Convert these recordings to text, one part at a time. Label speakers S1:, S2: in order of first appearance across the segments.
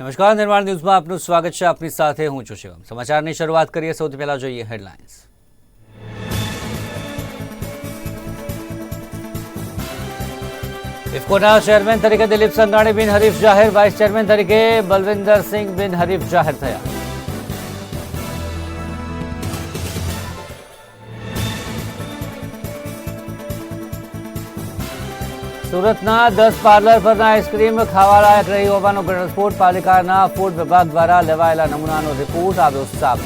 S1: નમસ્કાર નિર્માણ ન્યૂઝમાં આપનું સ્વાગત છે. આપની સાથે હું છું શિવમ. સમાચારની શરૂઆત કરીએ. સૌથી પહેલા જોઈએ હેડલાઇન્સ. ઇફકોના ચેરમેન તરીકે દિલીપ સંઘાણી બિનહરીફ જાહેર. વાઇસ ચેરમેન તરીકે બલવિંદર સિંહ બિનહરીફ જાહેર થયા. સુરતના દસ પાર્લર પરના આઈસ્ક્રીમ ખાવાલાયક રહી હોવાનો ઘટસ્ફોટ પાલિકાના ફૂડ વિભાગ દ્વારા લેવાયેલા નમૂનાનો રિપોર્ટ આવ્યો સામે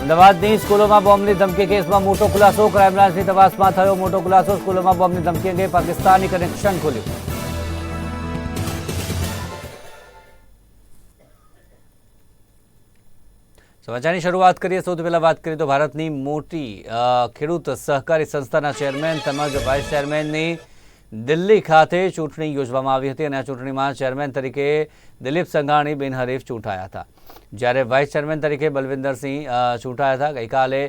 S1: અમદાવાદની સ્કૂલોમાં બોમ્બની ધમકી કેસમાં મોટો ખુલાસો. ક્રાઇમ બ્રાન્ચની તપાસમાં થયો મોટો ખુલાસો. સ્કૂલોમાં બોમ્બની ધમકી અંગે પાકિસ્તાની કનેક્શન ખુલ્યું. સમાચારની શરૂઆત કરીએ. સૌથી પહેલાં વાત કરીએ તો ભારતની મોટી ખેડૂત સહકારી સંસ્થાના ચેરમેન તેમજ વાઇસ ચેરમેનની દિલ્હી ખાતે ચૂંટણી યોજવામાં આવી હતી અને આ ચૂંટણીમાં ચેરમેન તરીકે દિલીપ સંઘાણી બિનહરીફ ચૂંટાયા હતા. જ્યારે વાઇસ ચેરમેન તરીકે બલવિંદરસિંહ ચૂંટાયા હતા. ગઈકાલે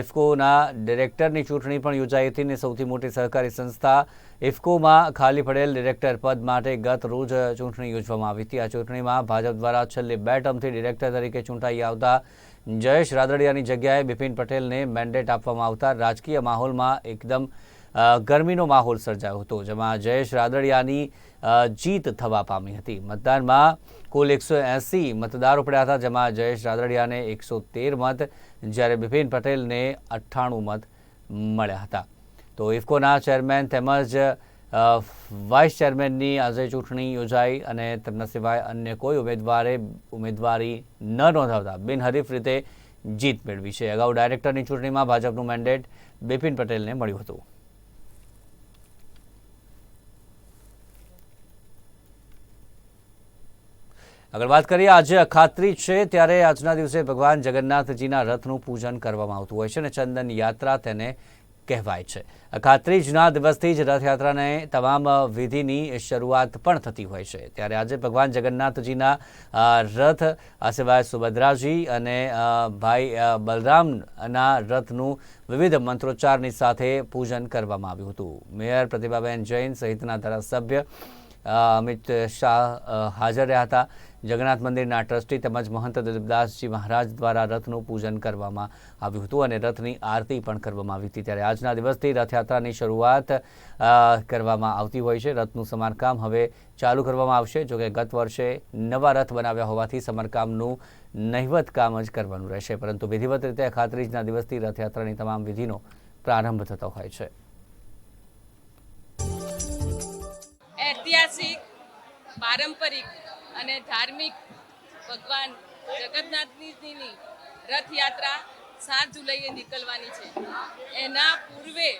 S1: ઇફકોના ડિરેક્ટરની ચૂંટણી પણ યોજાઈ હતી અને સૌથી મોટી સહકારી સંસ્થા ઇફકોમાં ખાલી પડેલ ડિરેક્ટર પદ માટે ગત રોજ ચૂંટણી યોજવામાં આવી હતી. આ ચૂંટણીમાં ભાજપ દ્વારા છેલ્લી બે ટર્મથી ડિરેક્ટર તરીકે ચૂંટાઈ આવતા જયેશ રાદડિયાની જગ્યાએ બિપિન પટેલને મેન્ડેટ આપવામાં આવતા રાજકીય માહોલમાં એકદમ ગરમીનો માહોલ સર્જાયો હતો, જેમાં જયેશ રાદડિયાની જીત થવા પામી હતી. મતદાનમાં કુલ એકસો એંસી મતદારો પડ્યા હતા, જેમાં જયેશ રાદડિયાને એકસો તેર મત, જ્યારે બિપિન પટેલને અઠ્ઠાણું મત મળ્યા હતા. તો ઇફકોના ચેરમેન તેમજ વાઇસ ચેરમેનની આજે ચૂંટણી યોજાઈ અને તેમના સિવાય અન્ય કોઈ ઉમેદવારે ઉમેદવારી ન નોંધાવતા બિનહરીફ રીતે જીત મેળવી છે. અગાઉ ડાયરેક્ટરની ચૂંટણીમાં ભાજપનું મેન્ડેટ બિપિન પટેલને મળ્યું હતું. આગળ વાત કરીએ આજે અખાત્રી છે, ત્યારે આજના દિવસે ભગવાન જગન્નાથજીના રથનું પૂજન કરવામાં આવતું હોય છે અને ચંદન યાત્રા તેને કહેવાય છે. અખાત્રીજના દિવસથી જ રથયાત્રાને તમામ વિધિની શરૂઆત પણ થતી હોય છે. ત્યારે આજે ભગવાન જગન્નાથજીના રથ આ સિવાય સુભદ્રાજી અને ભાઈ બલરામના રથનું વિવિધ મંત્રોચ્ચારની સાથે પૂજન કરવામાં આવ્યું હતું. મેયર પ્રતિભાબેન જૈન સહિતના ધારાસભ્ય અમિત શાહ હાજર રહ્યા હતા. જગન્નાથ મંદિરના ટ્રસ્ટી તેમજ મહંત દિલીપદાસજી મહારાજ દ્વારા રથનું પૂજન કરવામાં આવ્યું હતું અને રથની આરતી પણ કરવામાં આવી હતી. ત્યારે આજના દિવસથી રથયાત્રાની શરૂઆત કરવામાં આવતી હોય છે. રથનું સમારકામ હવે ચાલુ કરવામાં આવશે જોકે ગત વર્ષે નવા રથ બનાવ્યા હોવાથી સમારકામનું નહિવત કામ જ કરવાનું રહેશે. પરંતુ વિધિવત રીતે ખાતરીજના દિવસથી રથયાત્રાની તમામ વિધિનો પ્રારંભ થતો હોય છે.
S2: ઐતિહાસિક, પારંપરિક અને ધાર્મિક ભગવાન જગન્નાથજીની રથયાત્રા સાત જુલાઈએ નીકળવાની છે. એના પૂર્વે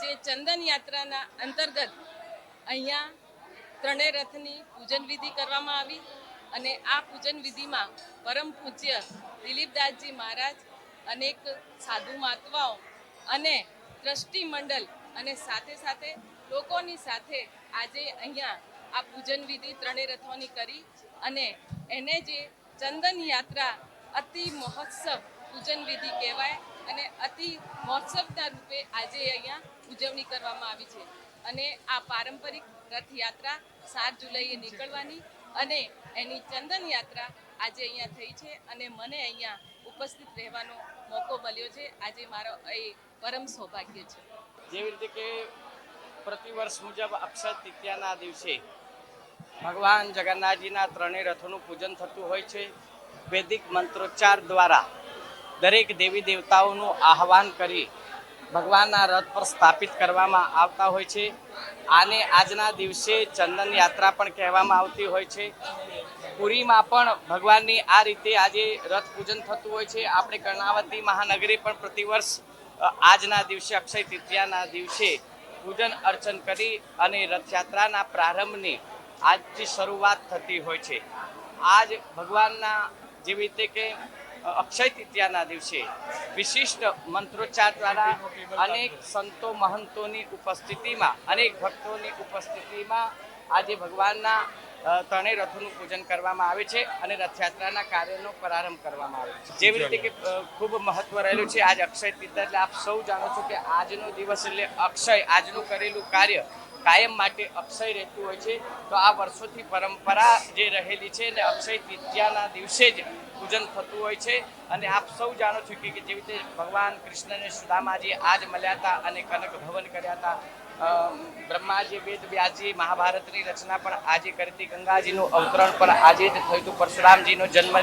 S2: જે ચંદન યાત્રાના અંતર્ગત અહીંયા ત્રણેય રથની પૂજન વિધિ કરવામાં આવી અને આ પૂજન વિધિમાં પરમ પૂજ્ય દિલીપદાસજી મહારાજ, અનેક સાધુ મહાત્માઓ અને ટ્રસ્ટી મંડળ અને સાથે સાથે લોકોની સાથે આજે અહીંયા આ પૂજન વિધિ ત્રણેય રથોની કરી અને એને જે ચંદન યાત્રા અતિ મહોત્સવ પૂજન વિધિ કહેવાય અને અતિ મહોત્સવના રૂપે આજે અહીંયા ઉજવણી કરવામાં આવી છે. અને આ પારંપરિક રથયાત્રા સાત જુલાઈએ નીકળવાની અને એની ચંદન યાત્રા આજે અહીંયા થઈ છે અને મને અહીંયા ઉપસ્થિત રહેવાનો મોકો મળ્યો છે. આજે મારો એ પરમ સૌભાગ્ય છે.
S3: જેવી રીતે કે પ્રતિવર્ષ મુજબ અક્ષર તૃતીયાના દિવસે ભગવાન જગન્નાથજીના ત્રણેય રથોનું પૂજન થતું હોય છે. વૈદિક મંત્રોચ્ચાર દ્વારા દરેક દેવી દેવતાઓનું આહવાન કરી ભગવાનના રથ પર સ્થાપિત કરવામાં આવતા હોય છે. આને આજના દિવસે ચંદન યાત્રા પણ કહેવામાં આવતી હોય છે. પુરીમાં પણ ભગવાનની આ રીતે આજે રથ પૂજન થતું હોય છે. આપણે કર્ણાવતી મહાનગરી પણ પ્રતિવર્ષ આજના દિવસે અક્ષય તૃતીયાના દિવસે પૂજન અર્ચન કરી અને રથયાત્રાના પ્રારંભની આજથી શરૂઆત થતી હોય છે. આજ ભગવાનના જેવી રીતે કે અક્ષય તૃતીયાના દિવસે વિશિષ્ટ મંત્રોચ્ચાર દ્વારા અનેક સંતો મહંતોની ઉપસ્થિતિમાં, અનેક ભક્તોની ઉપસ્થિતિમાં આજે ભગવાનના ત્રણેય રથોનું પૂજન કરવામાં આવે છે અને રથયાત્રાના કાર્યનો પ્રારંભ કરવામાં આવે છે. જેવી રીતે કે ખૂબ મહત્વ રહેલું છે આજ અક્ષય તીર્થ એટલે આપ સૌ જાણો છો કે આજનો દિવસ એટલે અક્ષય, આજનું કરેલું કાર્ય કાયમ માટે અક્ષય રહેતું હોય છે. તો આ વર્ષોથી પરંપરા જે રહેલી છે ને અક્ષય તૃતીયાના દિવસે જ પૂજન થતું હોય છે. અને આપ સૌ જાણો છો કે જેવી રીતે ભગવાન કૃષ્ણને સુદામાજી આજ મળ્યા હતા અને કનક ભવન કર્યા હતા. બ્રહ્માજી વેદ વ્યાસજી મહાભારતની રચના પણ આજે કરી હતી. ગંગાજીનું અવતરણ પણ આજે જ થયું હતું. પરશુરામજીનો જન્મ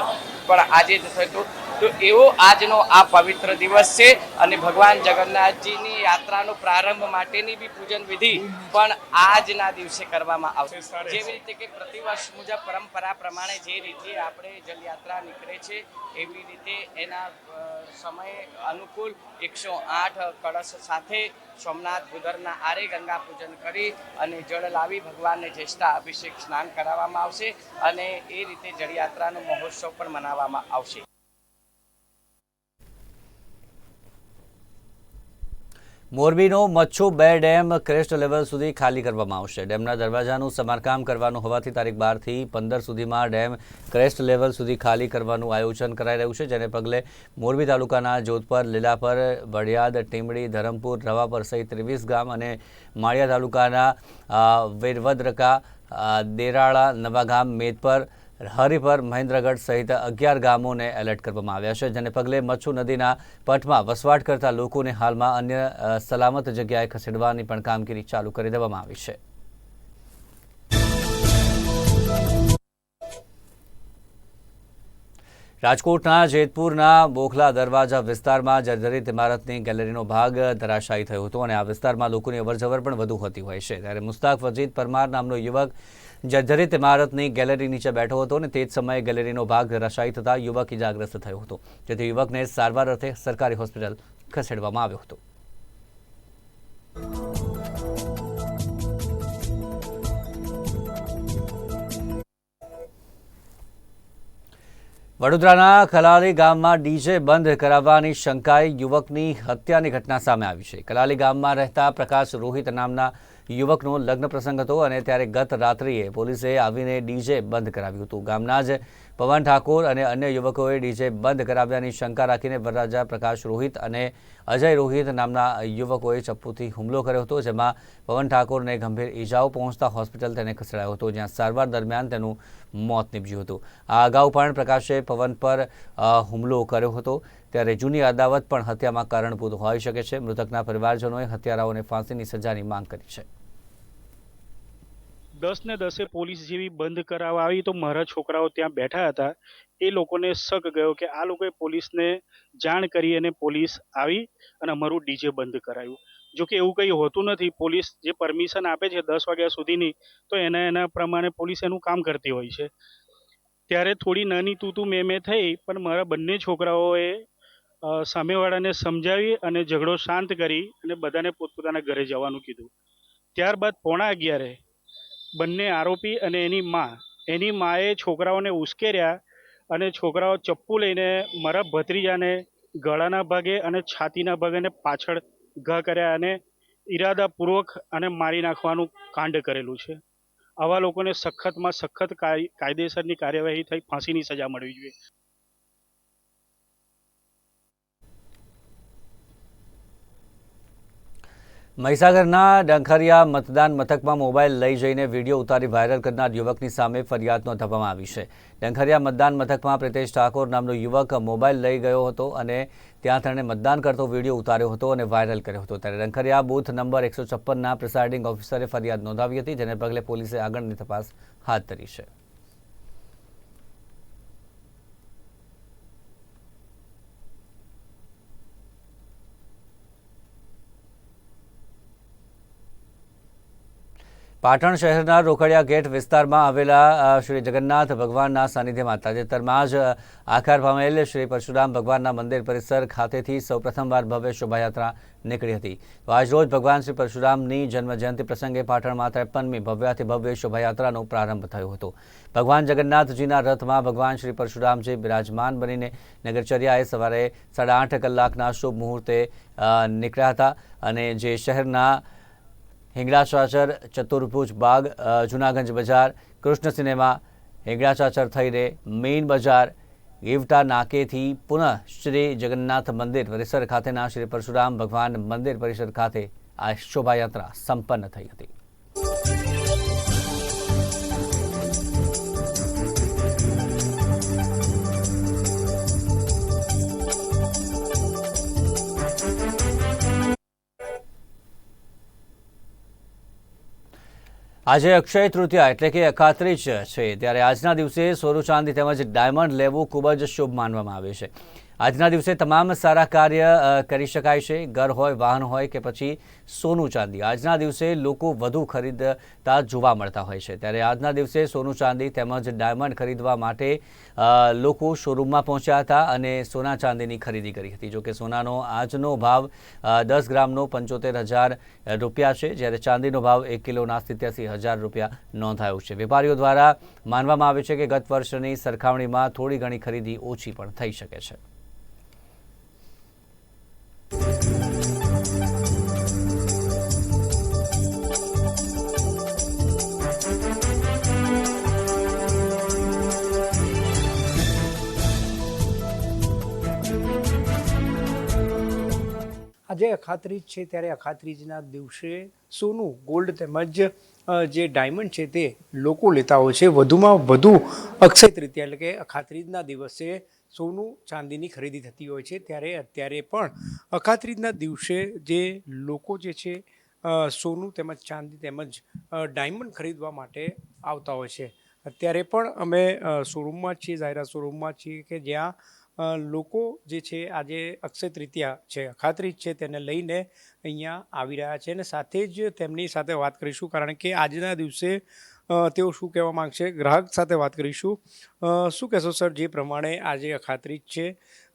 S3: પણ આજે જ થયું હતું. તો એવો આજનો આ પવિત્ર દિવસ છે અને ભગવાન જગન્નાથજીની યાત્રાનો પ્રારંભ માટેની બી પૂજન વિધિ પણ આજના દિવસે કરવામાં આવશે. જેવી રીતે કે પ્રતિવર્ષ મુજબ પરંપરા પ્રમાણે જે રીતે આપણે જલયાત્રા નીકળે છે એવી રીતે એના સમય અનુકૂળ એકસો આઠ કળશ સાથે સોમનાથ ગુદરના આરે ગંગા પૂજન કરી અને જળ લાવી ભગવાનને જ્યેષ્ઠા અભિષેક સ્નાન કરાવવામાં આવશે અને એ રીતે જળયાત્રાનો મહોત્સવ પણ મનાવવામાં આવશે.
S1: મોરબીનો મચ્છુ બે ડેમ ક્રેસ્ટ લેવલ સુધી ખાલી કરવામાં આવશે. ડેમના દરવાજાનું સમારકામ કરવાનું હોવાથી તારીખ બારથી પંદર સુધીમાં ડેમ ક્રેસ્ટ લેવલ સુધી ખાલી કરવાનું આયોજન કરાઈ રહ્યું છે, જેને પગલે મોરબી તાલુકાના જોધપર, લીલાપર, વડિયાદ, ટીમડી, ધરમપુર, રવાપર સહિત ત્રેવીસ ગામ અને માળિયા તાલુકાના વેરવદ્રકા દેરાળા નવાગામ મેદપર હરિપર મહેન્દ્રગઢ સહિત અગિયાર ગામોને એલર્ટ કરવામાં આવ્યા છે, જેને પગલે મચ્છુ નદીના પટમાં વસવાટ કરતા લોકોને હાલમાં અન્ય સલામત જગ્યાએ ખસેડવાની પણ કામગીરી ચાલુ કરી દેવામાં આવી છે. રાજકોટના જેતપુરના બોખલા દરવાજા વિસ્તારમાં જર્જરિત ઇમારતની ગેલેરીનો ભાગ ધરાશાયી થયો હતો અને આ વિસ્તારમાં લોકોની અવરજવર પણ વધુ હોતી હોય છે. ત્યારે મુસ્તાક વજીદ પરમાર નામનો યુવક જર્જરિત ઇમારતની ગેલેરી નીચે બેઠો હતો અને તે જ સમયે ગેલેરીનો ભાગ ધરાશાયી થતાં યુવક ઇજાગ્રસ્ત થયો હતો. જેથી યુવકને સારવાર અર્થે સરકારી હોસ્પિટલ ખસેડવામાં આવ્યો હતો. વડોદરાના ખલાલી ગામમાં ડીજે બંધ કરાવવાની શંકાએ યુવકની હત્યાની ઘટના સામે આવી છે. કલાલી ગામમાં રહેતા પ્રકાશ રોહિત નામના યુવકનો લગ્ન પ્રસંગ હતો અને ત્યારે ગત રાત્રિએ પોલીસે આવીને ડીજે બંધ કરાવ્યું હતું. ગામના જ પવન ઠાકોર અને અન્ય યુવકોએ ડીજે બંધ કરાવ્યાની શંકા રાખીને વરરાજા પ્રકાશ રોહિત અને અજય રોહિત નામના યુવકોએ ચપ્પુથી હુમલો કર્યો હતો, જેમાં પવન ઠાકોરને ગંભીર ઈજાઓ પહોંચતા હોસ્પિટલ તેને ખસેડાયો હતો, જ્યાં સારવાર દરમિયાન તેનું મોત નીપજ્યું હતું. આ અગાઉ પણ પ્રકાશે પવન પર હુમલો કર્યો હતો. ત્યારે જૂની અદાવત પણ હત્યામાં કારણભૂત હોઈ શકે છે. મૃતકના પરિવારજનોએ હત્યારાઓને ફાંસીની સજાની માંગ કરી છે.
S4: દસ ને દસે પોલીસ જેવી બંધ કરાવવા આવી તો મારા છોકરાઓ ત્યાં બેઠા હતા. એ લોકોને શક ગયો કે આ લોકોએ પોલીસને જાણ કરી અને પોલીસ આવી અને અમારું ડીજે બંધ કરાવ્યું જો કે એવું કંઈ હોતું નથી. પોલીસ જે પરમિશન આપે છે દસ વાગ્યા સુધીની, તો એના એના પ્રમાણે પોલીસ એનું કામ કરતી હોય છે. ત્યારે થોડી નાની તૂતું મેં મેં થઈ, પણ મારા બંને છોકરાઓએ સામેવાળાને સમજાવી અને ઝઘડો શાંત કરી અને બધાને પોતપોતાના ઘરે જવાનું કીધું. ત્યારબાદ પોણા અગિયારે બંને આરોપી અને એની મા. એની માએ છોકરાઓને ઉશ્કેર્યા અને છોકરાઓ ચપ્પુ લઈને મારા ભત્રીજાને ગળાના ભાગે અને છાતીના ભાગે પાછળ ઘા કર્યા અને ઈરાદાપૂર્વક અને મારી નાખવાનું કાંડ કરેલું છે. આવા લોકોને સખતમાં સખત કાયદેસરની કાર્યવાહી થઈ, ફાંસીની સજા મળવી જોઈએ.
S1: મહીસાગરના ડંખરિયા મતદાન મથકમાં મોબાઈલ લઈ જઈને વીડિયો ઉતારી વાયરલ કરનાર યુવકની સામે ફરિયાદ નોંધવામાં આવી છે. ડંખરિયા મતદાન મથકમાં પ્રિતેશ ઠાકોર નામનો યુવક મોબાઈલ લઈ ગયો હતો અને ત્યાં તેણે મતદાન કરતો વીડિયો ઉતાર્યો હતો અને વાયરલ કર્યો હતો. ત્યારે ડંખરિયા બૂથ નંબર એકસો છપ્પનના પ્રિસાઇડિંગ ઓફિસરે ફરિયાદ નોંધાવી હતી, જેને પગલે પોલીસે આગળની તપાસ હાથ ધરી છે. પાટણ શહેરના રોકડિયા ગેટ વિસ્તારમાં આવેલા શ્રી જગન્નાથ ભગવાનના સાનિધ્યમાં, તાજેતરમાં જ આકાર પામેલ શ્રી પરશુરામ ભગવાનના મંદિર પરિસર ખાતેથી સૌપ્રથમવાર ભવ્ય શોભાયાત્રા નીકળી હતી. તો આજરોજ ભગવાન શ્રી પરશુરામની જન્મજયંતિ પ્રસંગે પાટણમાં ત્રેપનમી ભવ્યાથી ભવ્ય શોભાયાત્રાનો પ્રારંભ થયો હતો. ભગવાન જગન્નાથજીના રથમાં ભગવાન શ્રી પરશુરામજી બિરાજમાન બનીને નગરચર્યાએ સવારે સાડા આઠ કલાકના શુભ મુહૂર્તે નીકળ્યા હતા અને જે શહેરના હિંગળાશ્વાસર ચતુર્ભુજ બાગ જૂનાગંજ બજાર, કૃષ્ણ સિનેમા હેગડાચાચર થઈને મેઇન બજાર ગીવટા નાકેથી પુનઃ શ્રી જગન્નાથ મંદિર પરિસર ખાતેના શ્રી પરશુરામ ભગવાન મંદિર પરિસર ખાતે આ શોભાયાત્રા સંપન્ન થઈ હતી. આજે અક્ષય તૃતીયા એટલે કે અખાત્રીજ છે. ત્યારે આજના દિવસે સોનું ચાંદી તેમજ ડાયમંડ લેવું ખૂબ જ શુભ માનવામાં આવે છે. આજના દિવસે તમામ સારા કાર્ય કરી શકાય છે. ઘર હોય, વાહન હોય કે પછી સોનું ચાંદી. આજના દિવસે લોકો વધુ ખરીદતા જોવા મળતા હોય છે. ત્યારે આજના દિવસે સોનું ચાંદી તેમજ ડાયમંડ ખરીદવા માટે લોકો શોરૂમમાં પહોંચ્યા હતા અને સોના ચાંદીની ખરીદી કરી હતી. જોકે સોનાનો આજનો ભાવ દસ ગ્રામનો પંચોતેર હજાર રૂપિયા છે, જ્યારે ચાંદીનો ભાવ એક કિલોના સિત્યાસી હજાર રૂપિયા નોંધાયો છે. વેપારીઓ દ્વારા માનવામાં આવે છે કે ગત વર્ષની સરખામણીમાં થોડી ઘણી ખરીદી ઓછી પણ થઈ શકે છે.
S5: આજે અખાત્રીજ છે ત્યારે અખાત્રીજના દિવસે સોનું ગોલ્ડ તેમજ જે ડાયમંડ છે તે લોકો લેતા હોય છે. વધુમાં વધુ અક્ષય તૃતીયા એટલે કે અખાત્રીજના દિવસે સોનું ચાંદીની ખરીદી થતી હોય છે. ત્યારે અત્યારે પણ અખાત્રીજના દિવસે જે લોકો જે છે સોનું તેમજ ચાંદી તેમજ ડાયમંડ ખરીદવા માટે આવતા હોય છે. અત્યારે પણ અમે શોરૂમમાં છીએ, જાહેરાત શોરૂમમાં છીએ કે જ્યાં લોકો જે છે આજે અક્ષય તૃતીયા છે, અખાત્રીજ છે, તેને લઈને અહીંયા આવી રહ્યા છે અને સાથે જ તેમની સાથે વાત કરીશું કારણ કે આજના દિવસે તેઓ શું કહેવા માંગશે? ગ્રાહક સાથે વાત કરીશું. શું કહેશો સર? જે પ્રમાણે આજે અખાત્રીજ છે.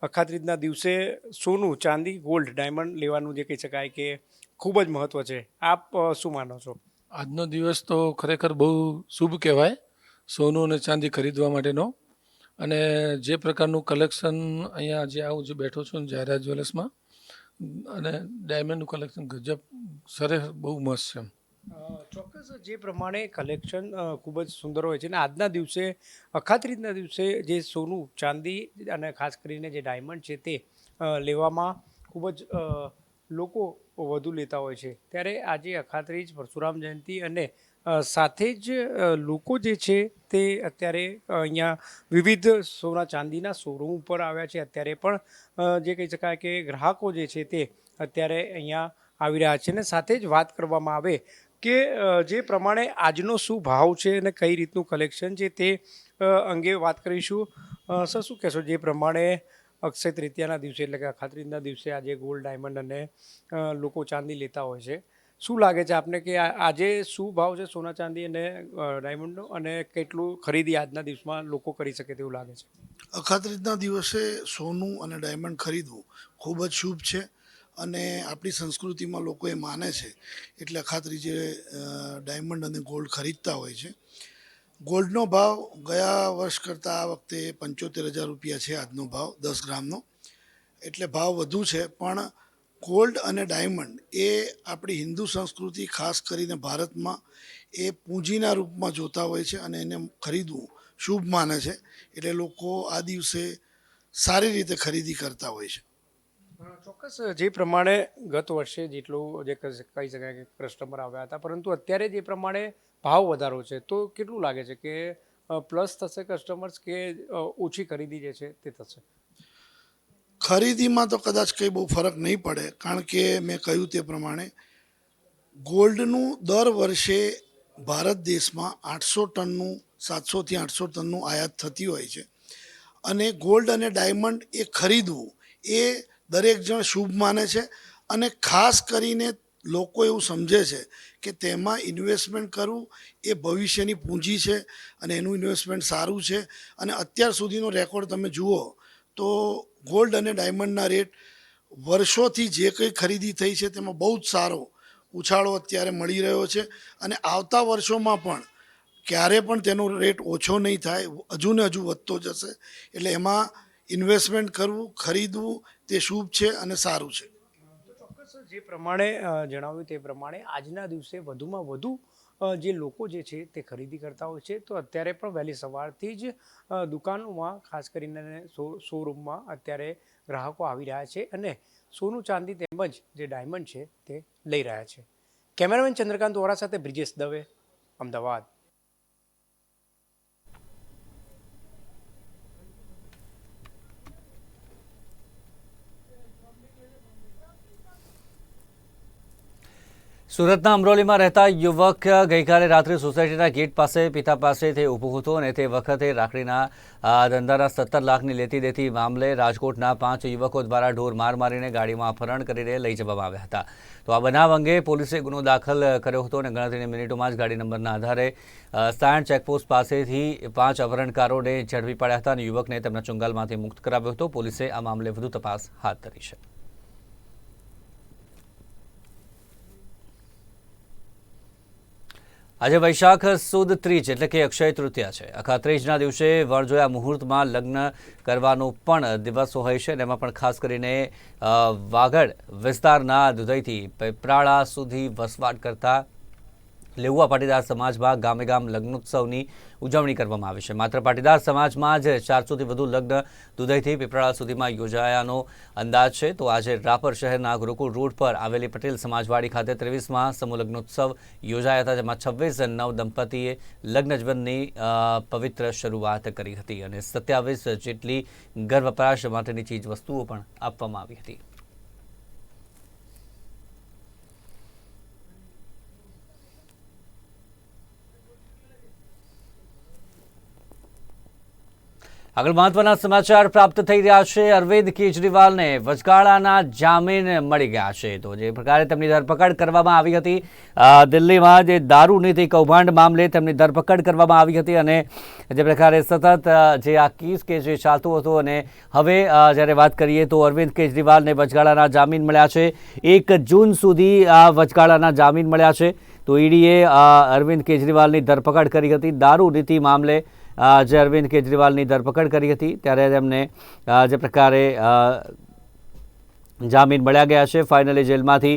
S5: અખાત્રીજના દિવસે સોનું, ચાંદી, ગોલ્ડ, ડાયમંડ લેવાનું જે કહી શકાય કે ખૂબ જ મહત્ત્વ છે. આપ શું માનો છો?
S6: આજનો દિવસ તો ખરેખર બહુ શુભ કહેવાય. સોનું અને ચાંદી ખરીદવા માટેનો અને જે પ્રકારનું કલેક્શન અહીંયા જે આવું જે બેઠો છું ને જાહેરાત જ્વેલર્સમાં, અને ડાયમંડનું કલેક્શન ગજબ સરસ, બહુ મસ્ત છે
S5: ચોક્કસ જે પ્રમાણે કલેક્શન ખૂબ જ સુંદર હોય છે. અને આજના દિવસે, અખાત્રીજના દિવસે જે સોનું, ચાંદી અને ખાસ કરીને જે ડાયમંડ છે તે લેવામાં ખૂબ જ લોકો વધુ લેતા હોય છે. ત્યારે આજે અખાત્રીજ પરશુરામ જયંતિ અને સાથે જ લોકો જે છે તે અત્યારે અહીંયા વિવિધ સોના ચાંદીના શોરૂમ ઉપર આવ્યા છે. અત્યારે પણ જે કહી શકાય કે ગ્રાહકો જે છે તે અત્યારે અહીંયા આવી રહ્યા છે અને સાથે જ વાત કરવામાં આવે કે જે પ્રમાણે આજનો શું ભાવ છે અને કઈ રીતનું કલેક્શન છે તે અંગે વાત કરીશું. સર, શું કહેશો? જે પ્રમાણે અક્ષય તૃતીયાના દિવસે, એટલે કે અખાત્રીજના દિવસે આજે ગોલ્ડ ડાયમંડ અને લોકો ચાંદી લેતા હોય છે. શું લાગે છે આપને કે આજે શું ભાવ છે સોના ચાંદી અને ડાયમંડનો અને કેટલું ખરીદી આજના દિવસમાં લોકો કરી શકે તેવું લાગે છે?
S7: અખાત્રીજના દિવસે સોનું અને ડાયમંડ ખરીદવું ખૂબ જ શુભ છે અને આપણી સંસ્કૃતિમાં લોકો એ માને છે. એટલે અખાત્રીજે ડાયમંડ અને ગોલ્ડ ખરીદતા હોય છે. ગોલ્ડનો ભાવ ગયા વર્ષ કરતાં આ વખતે પંચોતેર હજાર રૂપિયા છે આજનો ભાવ, દસ ગ્રામનો. એટલે ભાવ વધુ છે, પણ ગોલ્ડ અને ડાયમંડ એ આપણી હિન્દુ સંસ્કૃતિ, ખાસ કરીને ભારતમાં, એ પૂંજીના રૂપમાં જોતા હોય છે અને એને ખરીદવું શુભ માને છે. એટલે લોકો આ દિવસે સારી રીતે ખરીદી કરતા હોય છે.
S5: ચોક્કસ. જે પ્રમાણે ગત વર્ષે જેટલું જે કહી શકાય કે કસ્ટમર આવ્યા હતા, પરંતુ અત્યારે જે પ્રમાણે ભાવ વધારો છે, તો કેટલું લાગે છે કે પ્લસ થશે કસ્ટમર્સ કે ઓછી ખરીદી જે છે તે થશે?
S7: ખરીદીમાં તો કદાચ કંઈ બહુ ફરક નહીં પડે, કારણ કે મેં કહ્યું તે પ્રમાણે ગોલ્ડનું દર વર્ષે ભારત દેશમાં આઠસો ટનનું, સાતસોથી આઠસો ટનનું આયાત થતી હોય છે. અને ગોલ્ડ અને ડાયમંડ એ ખરીદવું એ દરેક જણ શુભ માને છે અને ખાસ કરીને લોકો એવું સમજે છે કે તેમાં ઇન્વેસ્ટમેન્ટ કરવું એ ભવિષ્યની પૂંજી છે અને એનું ઇન્વેસ્ટમેન્ટ સારું છે. અને અત્યાર સુધીનો રેકોર્ડ તમે જુઓ તો ગોલ્ડ અને ડાયમંડના રેટ વર્ષોથી જે કંઈ ખરીદી થઈ છે તેમાં બહુ જ સારો ઉછાળો અત્યારે મળી રહ્યો છે. અને આવતા વર્ષોમાં પણ ક્યારે પણ તેનો રેટ ઓછો નહીં થાય, હજુ ને હજુ વધતો જશે. એટલે એમાં ઇન્વેસ્ટમેન્ટ કરવું, ખરીદવું તે શુભ છે અને સારું છે.
S5: જે પ્રમાણે જણાવ્યું તે પ્રમાણે આજના દિવસે વધુમાં વધુ જે લોકો જે છે તે ખરીદી કરતા હોય છે. તો અત્યારે પણ વહેલી સવારથી જ દુકાનોમાં, ખાસ કરીને શોરૂમમાં અત્યારે ગ્રાહકો આવી રહ્યા છે અને સોનું, ચાંદી તેમજ જે ડાયમંડ છે તે લઈ રહ્યા છે. કેમેરામેન ચંદ્રકાંત વોરા સાથે બ્રિજેશ દવે, અમદાવાદ.
S1: સુરતના અમરોલીમાં રહેતા યુવક ગઈકાલે રાત્રે સોસાયટીના ગેટ પાસે, પિતા પાસેથી ઊભો હતો અને તે વખતે રાખડીના ધંધાના સત્તર લાખની લેતી દેતી મામલે રાજકોટના પાંચ યુવકો દ્વારા ઢોર માર મારીને ગાડીમાં અપહરણ કરીને લઈ જવામાં આવ્યા હતા. તો આ બનાવ અંગે પોલીસે ગુનો દાખલ કર્યો હતો અને ગણતરીની મિનિટોમાં જ ગાડી નંબરના આધારે સાયણ ચેકપોસ્ટ પાસેથી પાંચ અપહરણકારોને ઝડપી પાડ્યા હતા અને યુવકને તેમના ચુંગાલમાંથી મુક્ત કરાવ્યો હતો. પોલીસે આ મામલે વધુ તપાસ હાથ ધરી છે. આજે વૈશાખ સુદ ત્રીજ એટલે કે અક્ષય તૃતીયા છે. આખા ત્રીજના દિવસે વણજોયા મુહૂર્તમાં લગ્ન કરવાનો પણ દિવસો હોય છે અને એમાં પણ ખાસ કરીને વાગડ વિસ્તારના દુધઈથી પેપરાળા સુધી વસવાટ કરતા લેઉવા પાટીદાર સમાજમાં ગામે ગામ લગ્નોત્સવની ઉજવણી કરવામાં આવે છે. માત્ર પાટીદાર સમાજમાં જ ચારસોથી વધુ લગ્ન દુધઈથી પીપળા સુધીમાં યોજાયાનો અંદાજ છે. તો આજે રાપર શહેરના ગુરુકુળ રોડ પર આવેલી પટેલ સમાજવાડી ખાતે ત્રેવીસમાં સમૂહ લગ્નોત્સવ યોજાયા હતા, જેમાં છવ્વીસ નવ દંપતીએ લગ્ન જીવનની પવિત્ર શરૂઆત કરી હતી અને સત્યાવીસ જેટલી ઘર વપરાશ માટેની ચીજ વસ્તુઓ પણ આપવામાં આવી હતી. આગળ મહત્વના સમાચાર પ્રાપ્ત થઈ રહ્યા છે. અરવિંદ કેજરીવાલને વચગાળાના જામીન મળી ગયા છે. તો જે પ્રકારે તેમની ધરપકડ કરવામાં આવી હતી દિલ્હીમાં જે દારૂ નીતિ કૌભાંડ મામલે તેમની ધરપકડ કરવામાં આવી હતી અને જે પ્રકારે સતત જે આ કેસ કે જે ચાલતું હતું અને હવે જ્યારે વાત કરીએ તો અરવિંદ કેજરીવાલને વચગાળાના જામીન મળ્યા છે. એક જૂન સુધી આ વચગાળાના જામીન મળ્યા છે. તો ઈડીએ અરવિંદ કેજરીવાલની ધરપકડ કરી હતી. દારૂ નીતિ મામલે જે અરવિંદ કેજરીવાલની ધરપકડ કરી હતી, ત્યારે તેમને જે પ્રકારે જામીન મળ્યા ગયા છે. ફાઇનલી જેલમાંથી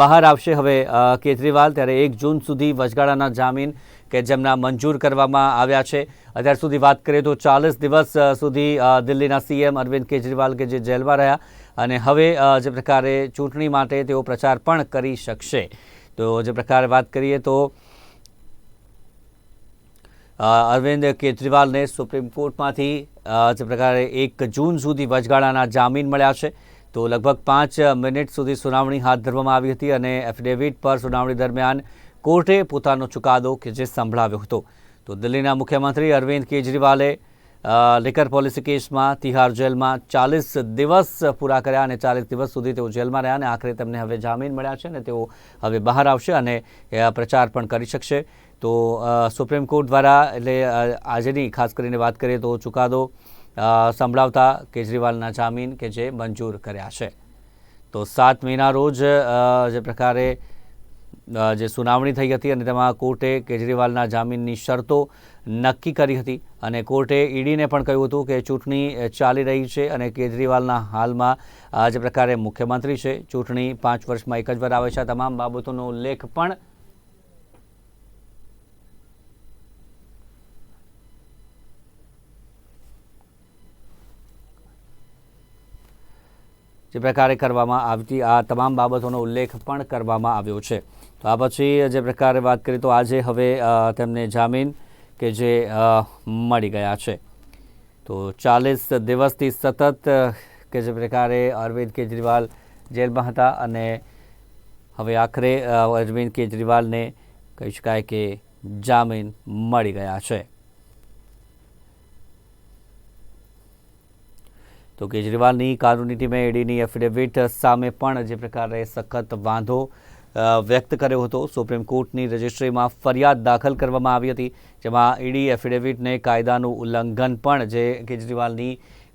S1: બહાર આવશે હવે કેજરીવાલ. ત્યારે એક જૂન સુધી વચગાળાના જામીન કે જેમના મંજૂર કરવામાં આવ્યા છે. અત્યાર સુધી વાત કરીએ તો ચાલીસ દિવસ સુધી દિલ્હીના સીએમ અરવિંદ કેજરીવાલ કે જે જેલમાં રહ્યા અને હવે જે પ્રકારે ચૂંટણી માટે તેઓ પ્રચાર પણ કરી શકશે. તો જે પ્રકારે વાત કરીએ તો અરવિંદ કેજરીવાલને સુપ્રીમ કોર્ટમાંથી જે પ્રકારે એક જૂન સુધી વચગાળાના જામીન મળ્યા છે. તો લગભગ પાંચ મિનિટ સુધી સુનાવણી હાથ ધરવામાં આવી હતી અને એફિડેવિટ પર સુનાવણી દરમિયાન કોર્ટે પોતાનો ચુકાદો કે જે સંભળાવ્યો હતો. તો દિલ્હીના મુખ્યમંત્રી અરવિંદ કેજરીવાલે લિકર પોલિસી કેસમાં તિહાર જેલમાં ચાલીસ દિવસ પૂરા કર્યા અને ચાલીસ દિવસ સુધી તેઓ જેલમાં રહ્યા અને આખરે તેમને હવે જામીન મળ્યા છે અને તેઓ હવે બહાર આવશે અને પ્રચાર પણ કરી શકશે. તો સુપ્રીમ કોર્ટ દ્વારા એટલે આજેની ખાસ કરીને વાત કરીએ તો ચુકાદો સંભળાવતા કેજરીવાલના જામીન કે જે મંજૂર કર્યા છે. તો સાત મહિના રોજ જે પ્રકારે જે સુનાવણી થઈ હતી અને તેમાં કોર્ટે કેજરીવાલના જામીનની શરતો નક્કી કરી હતી અને કોર્ટે ઈડીને પણ કહ્યું હતું કે ચૂંટણી ચાલી રહી છે અને કેજરીવાલના હાલમાં આ જે પ્રકારે મુખ્યમંત્રી છે. ચૂંટણી પાંચ વર્ષમાં એક જ વાર આવે છે. તમામ બાબતોનો ઉલ્લેખ પણ જે પ્રકારે કરવામાં આવતી આ તમામ બાબતોનો ઉલ્લેખ પણ કરવામાં આવ્યો છે. તો આ પછી જે પ્રકારે વાત કરીએ તો આજે હવે તેમને જામીન કે જે મળી ગયા છે. તો ચાલીસ દિવસથી સતત, કે જે પ્રકારે અરવિંદ કેજરીવાલ જેલમાં હતા અને હવે આખરે અરવિંદ કેજરીવાલને કહી શકાય કે જામીન મળી ગયા છે. તો કેજરીવાલની કાનૂની ટીમે ઈડીની એફિડેવિટ સામે પણ જે પ્રકારે સખત વાંધો વ્યક્ત કર્યો હતો. સુપ્રીમ કોર્ટની રજિસ્ટ્રીમાં ફરિયાદ દાખલ કરવામાં આવી હતી, જેમાં ઈડી એફિડેવિટને કાયદાનું ઉલ્લંઘન પણ જે કેજરીવાલની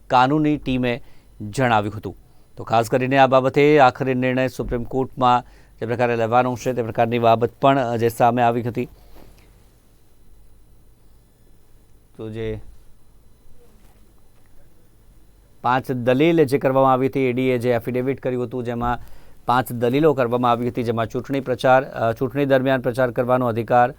S1: કાનૂની ટીમે જણાવ્યું હતું. તો ખાસ કરીને આ બાબતે આખરી નિર્ણય સુપ્રીમ કોર્ટમાં જે પ્રકારે લેવાનો છે તે પ્રકારની બાબત પણ જે સામે આવી હતી. તો જે પાંચ દલીલ જે કરવામાં આવી હતી, ઈડીએ જે એફિડેવિટ કર્યું હતું, જેમાં પાંચ દલીલો કરવામાં આવી હતી જેમાં ચૂંટણી પ્રચાર ચૂંટણી દરમિયાન પ્રચાર કરવાનો અધિકાર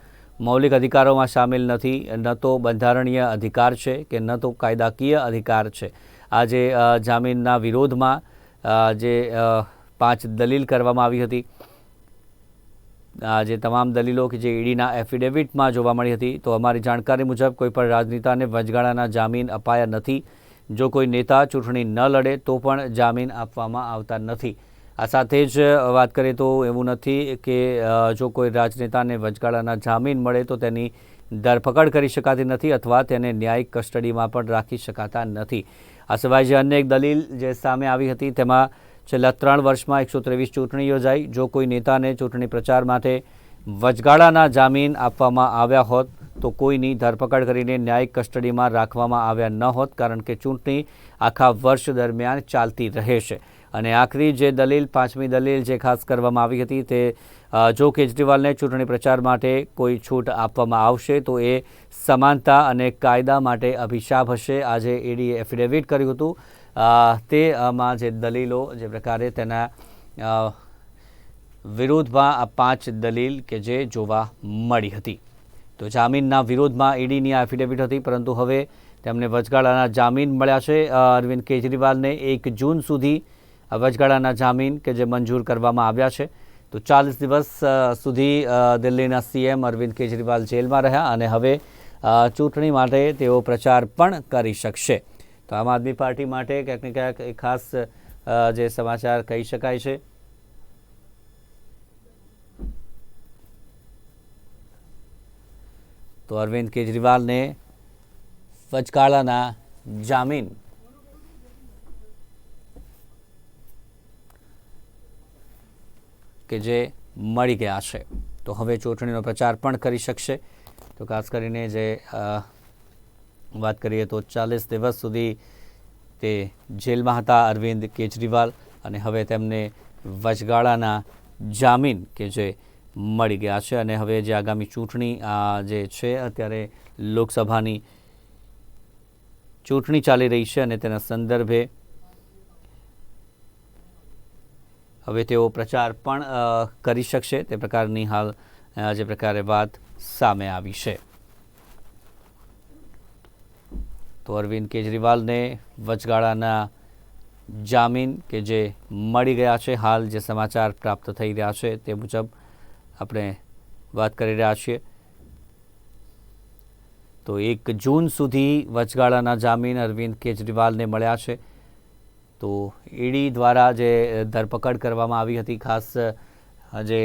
S1: મૌલિક અધિકારોમાં સામેલ નથી, ન તો બંધારણીય અધિકાર છે કે ન તો કાયદાકીય અધિકાર છે. આજે જામીનના વિરોધમાં જે પાંચ દલીલ કરવામાં આવી હતી. જે તમામ દલીલો કે જે ઈડીના એફિડેવિટમાં જોવા મળી હતી, તો અમારી જાણકારી મુજબ કોઈ પણ રાજનેતાને વચગાળાના જામીન અપાયા નથી. જો કોઈ નેતા ચૂંટણી ન લડે, તો પણ જામીન આપવામાં આવતા નથી. આ સાથે જ વાત કરીએ તો એવું નથી કે જો કોઈ રાજનેતાને વચગાળાના જામીન મળે તો તેની ધરપકડ કરી શકાતી નથી અથવા તેને ન્યાયિક કસ્ટડીમાં પણ રાખી શકાતા નથી. આ સિવાય જે અન્ય એક દલીલ જે સામે આવી હતી તેમાં છેલ્લા ત્રણ વર્ષમાં એકસો ત્રેવીસ ચૂંટણી યોજાઈ. જો કોઈ નેતાને ચૂંટણી પ્રચાર માટે વચગાળાના જામીન આપવામાં આવ્યા હોત તો કોઈની ધરપકડ કરીને ન્યાયિક કસ્ટડીમાં રાખવામાં આવ્યા ન હોત કારણ કે ચૂંટણી આખા વર્ષ દરમિયાન ચાલતી રહે છે અને આખરી જે દલીલ, પાંચમી દલીલ જે ખાસ કરવામાં આવી હતી તે જો કેજરીવાલને ચૂંટણી પ્રચાર માટે કોઈ છૂટ આપવામાં આવશે તો એ સમાનતા અને કાયદા માટે અભિશાપ હશે. આજે ઈડીએ એફિડેવિટ કર્યું હતું. તેમાં જે દલીલો જે પ્રકારે તેના વિરોધમાં આ પાંચ દલીલ કે જે જોવા મળી હતી. તો જામીનના વિરોધમાં ઈડીની આ એફિડેવિટ હતી, પરંતુ હવે તેમને વચગાળાના જામીન મળ્યા છે. અરવિંદ કેજરીવાલને એક જૂન સુધી વચગાળાના જામીન કે જે મંજૂર કરવામાં આવ્યા છે. તો ચાલીસ દિવસ સુધી દિલ્હીના સીએમ અરવિંદ કેજરીવાલ જેલમાં રહ્યા અને હવે ચૂંટણી માટે તેઓ પ્રચાર પણ કરી શકશે. તો આમ આદમી પાર્ટી માટે ક્યાંક ને ક્યાંક એક ખાસ જે સમાચાર કહી શકાય છે. તો અરવિંદ કેજરીવાલને વચગાળાના જામીન કે જે મળી ગયા છે. તો હવે ચૂંટણીનો પ્રચાર પણ કરી શકશે. તો ખાસ કરીને જે વાત કરીએ તો ચાલીસ દિવસ સુધી તે જેલમાં હતા અરવિંદ કેજરીવાલ અને હવે તેમને વચગાળાના જામીન કે જે મળી ગયા છે. અને હવે જે આગામી ચૂંટણી આ જે છે અત્યારે લોકસભાની ચૂંટણી ચાલી રહી છે અને તેના સંદર્ભે હવે તેઓ પ્રચાર પણ કરી શકશે. તે પ્રકારની હાલ જે પ્રકારે વાત સામે આવી છે. તો અરવિંદ કેજરીવાલને વચગાળાના જામીન કે જે મળી ગયા છે, હાલ જે સમાચાર પ્રાપ્ત થઈ રહ્યા છે તે મુજબ આપણે વાત કરી રહ્યા છીએ. તો એક જૂન સુધી વચગાળાના જામીન અરવિંદ કેજરીવાલને મળ્યા છે. તો ઈડી દ્વારા જે ધરપકડ કરવામાં આવી હતી, ખાસ જે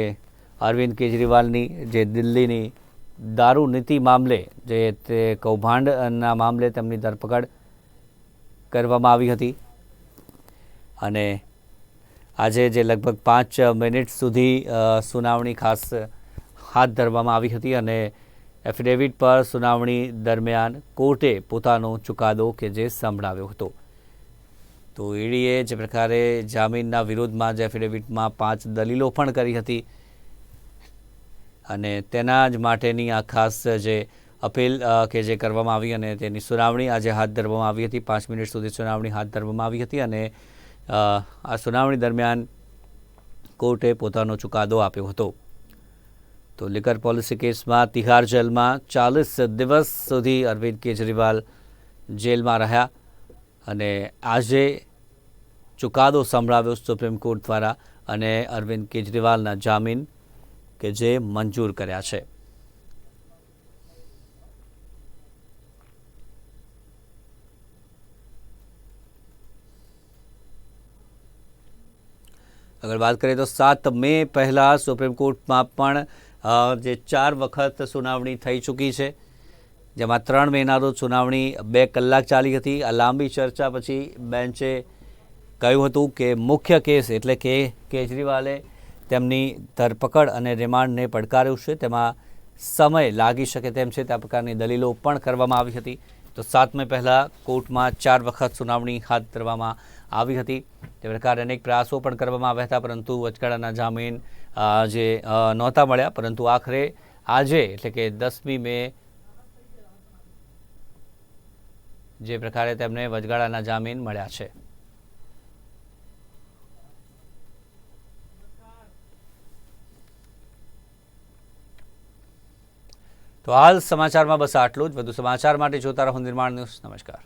S1: અરવિંદ કેજરીવાલની જે દિલ્હીની દારૂ નીતિ મામલે, જે તે કૌભાંડના મામલે તેમની ધરપકડ કરવામાં આવી હતી. અને આજે જે લગભગ પાંચ મિનિટ સુધી સુનાવણી ખાસ હાથ ધરવામાં આવી હતી અને એફિડેવિટ પર સુનાવણી દરમિયાન કોર્ટે પોતાનો ચુકાદો કે જે સંભળાવ્યો હતો. તો ઈડીએ જે પ્રકારે જામીનના વિરોધમાં જે એફિડેવિટમાં પાંચ દલીલો પણ કરી હતી અને તેના જ માટેની આ ખાસ જે અપીલ કે જે કરવામાં આવી અને તેની સુનાવણી આજે હાથ ધરવામાં આવી હતી, પાંચ મિનિટ સુધી સુનાવણી હાથ ધરવામાં આવી હતી અને આ સુનાવણી દરમિયાન કોર્ટે પોતાનો ચુકાદો આપ્યો હતો. તો લિકર પોલિસી કેસમાં તિહાર જેલમાં ચાલીસ દિવસ સુધી અરવિંદ કેજરીવાલ જેલમાં રહ્યા અને આજે ચુકાદો સંભળાવ્યો સુપ્રીમ કોર્ટ દ્વારા અને અરવિંદ કેજરીવાલના જામીન કે જે મંજૂર કર્યા છે. અગર વાત કરીએ તો સાત મે પહેલાં સુપ્રીમ કોર્ટમાં પણ જે ચાર વખત સુનાવણી થઈ ચૂકી છે, જેમાં ત્રણ મહિના રોજ સુનાવણી બે કલાક ચાલી હતી. આ લાંબી ચર્ચા પછી બેન્ચે કહ્યું હતું કે મુખ્ય કેસ એટલે કે કેજરીવાલે તેમની ધરપકડ અને રિમાન્ડને પડકાર્યું છે. તેમાં સમય લાગી શકે તેમ છે. તે પ્રકારની દલીલો પણ કરવામાં આવી હતી. તો સાત મે પહેલાં કોર્ટમાં ચાર વખત સુનાવણી હાથ ધરવામાં આવી હતી. તે પ્રકારે અનેક પ્રયાસો પણ કરવામાં આવ્યા હતા, પરંતુ વચગાળાના જામીન જે નહોતા મળ્યા. પરંતુ આખરે આજે, એટલે કે દસમી મે, જે પ્રકારે તેમને વચગાળાના જામીન મળ્યા છે. તો હાલ સમાચારમાં બસ આટલું જ. વધુ સમાચાર માટે જોતા રહો નિર્માણ ન્યૂઝ. નમસ્કાર.